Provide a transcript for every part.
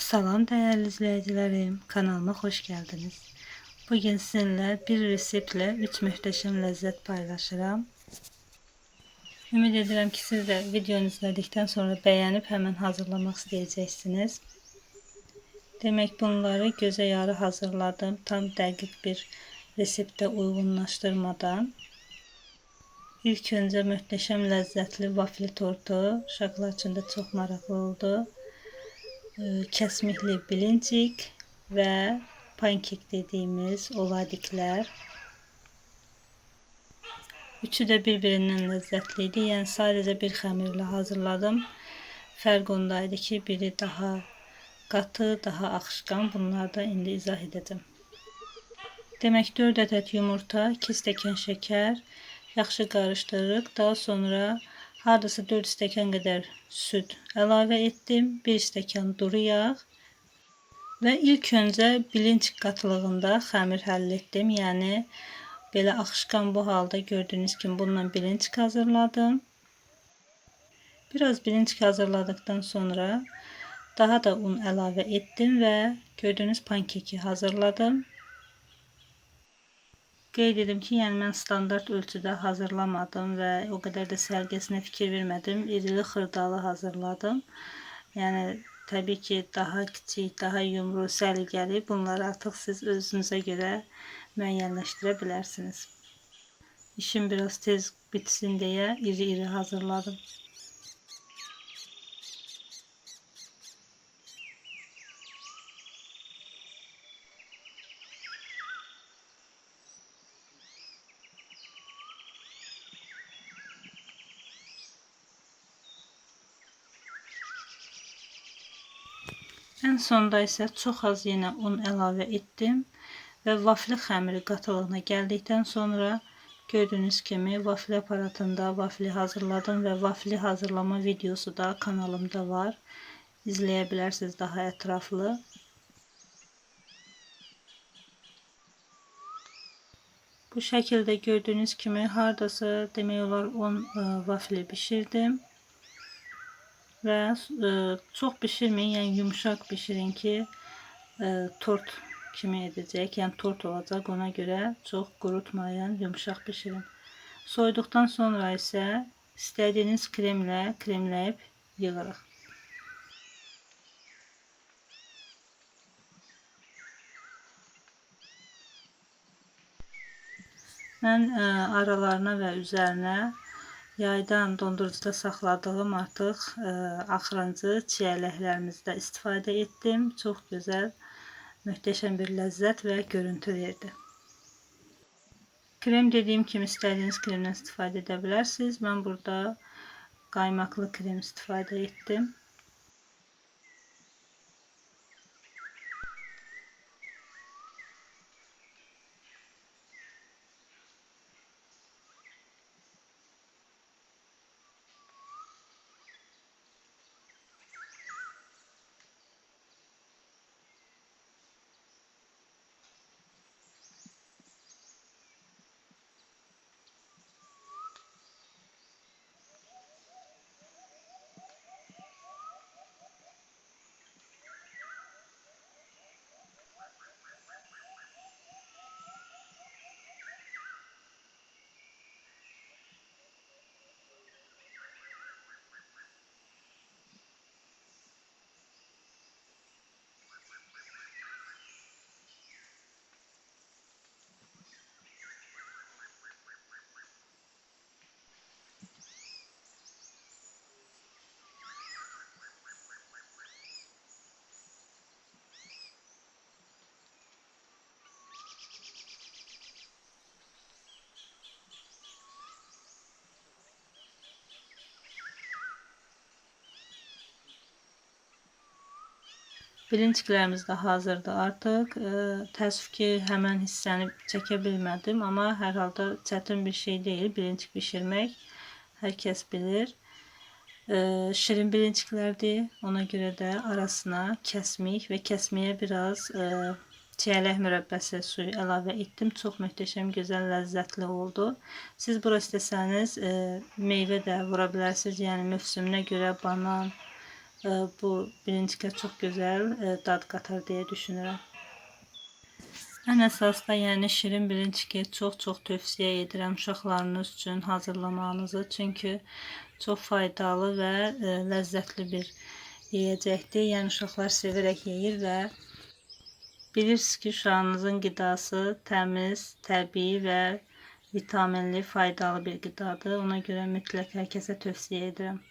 Salam değerli izleyicilerim, kanalıma hoş geldiniz. Bugün sizinle bir reseptle 3 muhteşem lezzet paylaşıram. Ümid edirəm ki, siz de videonu izledikten sonra beğenip hemen hazırlamak isteyeceksiniz. Demek bunları göze yarı hazırladım. Tam dəqiq bir resepte uyğunlaşdırmadan. İlk önce muhteşem lezzetli wafli tortu. Uşaqlar üçün də çox maraqlı oldu. Ee, Kesmikli bilincik ve pankek dediğimiz oladikler. Üçü de birbirinden lezzetliydi. Yani sadece bir xəmirlə hazırladım. Fərq ondaydı ki, biri daha katı, daha akışkan. Bunları da indi izah edeceğim. Demek 4 adet yumurta, 2 stəkan şeker, yaxşı qarışdırırıq. Daha sonra hardasa 4 stəkan qədər süt əlavə etdim. 1 stəkan duru yağ və ilk öncə bilinç qatılığında xəmir həll etdim. Yəni belə axışqan bu halda gördüyünüz kimi bununla bilinç hazırladım. Biraz bilinç hazırladıktan sonra daha da un əlavə etdim və gördüyünüz pankeki hazırladım. Qeyd edim ki, yəni mən standart ölçüdə hazırlamadım və o qədər də sərgəsinə fikir vermədim. İrili xırdalı hazırladım. Yəni təbii ki, daha kiçik, daha yumru, səliqəli bunları artıq siz özünüzə görə müəyyənləşdirə bilərsiniz. İşim biraz tez bitsin deyə iri-iri hazırladım. En sonda isə çox az yenə un əlavə etdim və vafli xəmiri qatılığına gəldikdən sonra gördüyünüz kimi vafli aparatında vafli hazırladım və vafli hazırlama videosu da kanalımda var. İzləyə bilərsiniz daha ətraflı. Bu şəkildə gördüyünüz kimi hardasa demək olar 10 vafli bişirdim. Ve e, çok pişirmeyin yani yumuşak pişirin ki e, tort kimi edecek yani tort olacak ona göre çok kurutmayan yumuşak pişirin. Soyduktan sonra ise istediğiniz kremle kremleyip yığırıq. Ben e, aralarına ve üzerine Yaydan dondurucuda saxladığım artıq ə, e, axırıncı çiyələklərimizdə istifadə etdim. Çox gözəl, möhtəşəm bir ləzzət və görüntü verdi. Krem dediyim kimi istədiyiniz kremdən istifadə edə bilərsiniz. Mən burada qaymaqlı krem istifadə etdim. Bilinçiklərimiz də hazırdır artıq. E, təəssüf ki, həmən hissəni çəkə bilmədim, amma hər halda çətin bir şey deyil bilinçik bişirmək. Hər kəs bilir. E, şirin bilinçiklərdir. Ona görə də arasına kəsmik və kəsməyə biraz e, çiyələk mürəbbəsi suyu əlavə etdim. Çox möhtəşəm, gözəl, ləzzətli oldu. Siz bura istəsəniz e, meyvə də vura bilərsiniz. Yəni mövsümünə banan, bu birinci kez çox gözəl e, dad qatar deyə düşünürəm. Ən əsas da yəni şirin birinci kez çox-çox tövsiyə edirəm uşaqlarınız üçün hazırlamağınızı. Çünki çox faydalı və e, ləzzətli bir yeyəcəkdir. Yəni uşaqlar severək yeyir və bilirsiniz ki, uşağınızın qidası təmiz, təbii və vitaminli, faydalı bir qidadır. Ona görə mütləq hər kəsə tövsiyə edirəm.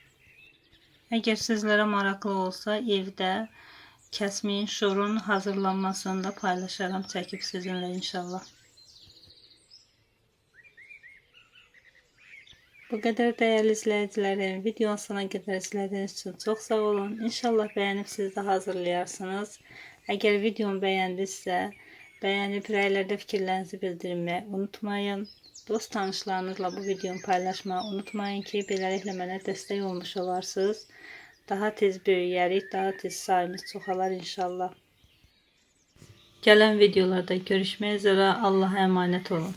Əgər sizlərə maraqlı olsa, evdə kəsmin, şorun hazırlanmasını da paylaşaram çəkib sizinlə inşallah. Bu qədər dəyərli izləyicilərim, videonun sona qədər izlədiyiniz üçün çox sağ olun. İnşallah bəyənib siz də hazırlayarsınız. Əgər videomu bəyəndinizsə, bəyənib rəylərdə fikirlərinizi bildirməyi unutmayın. Dost tanışlarınızla bu videonu paylaşmayı unutmayın ki, beləliklə mənə dəstək olmuş olarsınız. Daha tez böyüyərik, daha tez sayımız çoxalar inşallah. Gələn videolarda görüşmək üzrə Allah'a emanet olun.